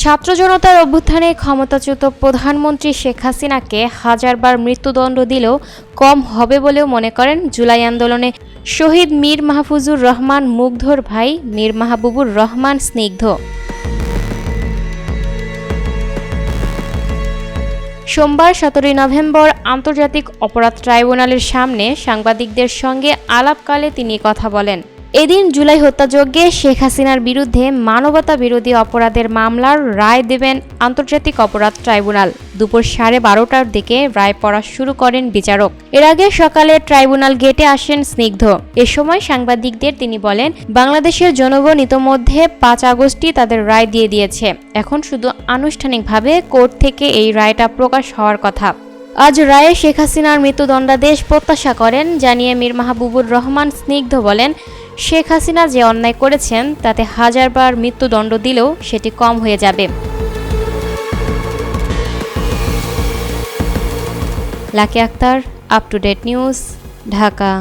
ছাত্র জনতার অভ্যুত্থানে ক্ষমতাচ্যুত প্রধানমন্ত্রী শেখ হাসিনাকে হাজারবার মৃত্যুদণ্ড দিলেও কম হবে বলেও মনে করেন জুলাই আন্দোলনে শহীদ মীর মাহফুজুর রহমান, মুগ্ধর ভাই মীর মাহবুবুর রহমান স্নিগ্ধ। সোমবার সতেরোই নভেম্বর আন্তর্জাতিক অপরাধ ট্রাইব্যুনালের সামনে সাংবাদিকদের সঙ্গে আলাপকালে তিনি কথা বলেন। এদিন জুলাই হত্যাযজ্ঞে শেখ হাসিনার বিরুদ্ধে মানবতা বিরোধী অপরাধের মামলার রায় দেবেন আন্তর্জাতিক অপরাধ ট্রাইব্যুনাল। দুপুর সাড়ে বারোটার দিকে রায় পড়া শুরু করেন বিচারক। এর আগে সকালে ট্রাইব্যুনাল গেটে আসেন স্নিগ্ধ। এ সময় সাংবাদিকদের তিনি বলেন, বাংলাদেশের জনগণ ইতোমধ্যে পাঁচ আগস্টই তাদের রায় দিয়ে দিয়েছে। এখন শুধু আনুষ্ঠানিকভাবে কোর্ট থেকে এই রায়টা প্রকাশ হওয়ার কথা। আজ রায়ে শেখ হাসিনার মৃত্যুদণ্ডাদেশ প্রত্যাশা করেন, জানিয়ে মীর মাহবুবুর রহমান স্নিগ্ধ বলেন শেখ হাসিনা যে অন্যায় করেছেন, তাতে হাজারবার মৃত্যুদণ্ড দিলেও সেটি কম হয়ে যাবে। Lucky Akter up to date news Dhaka.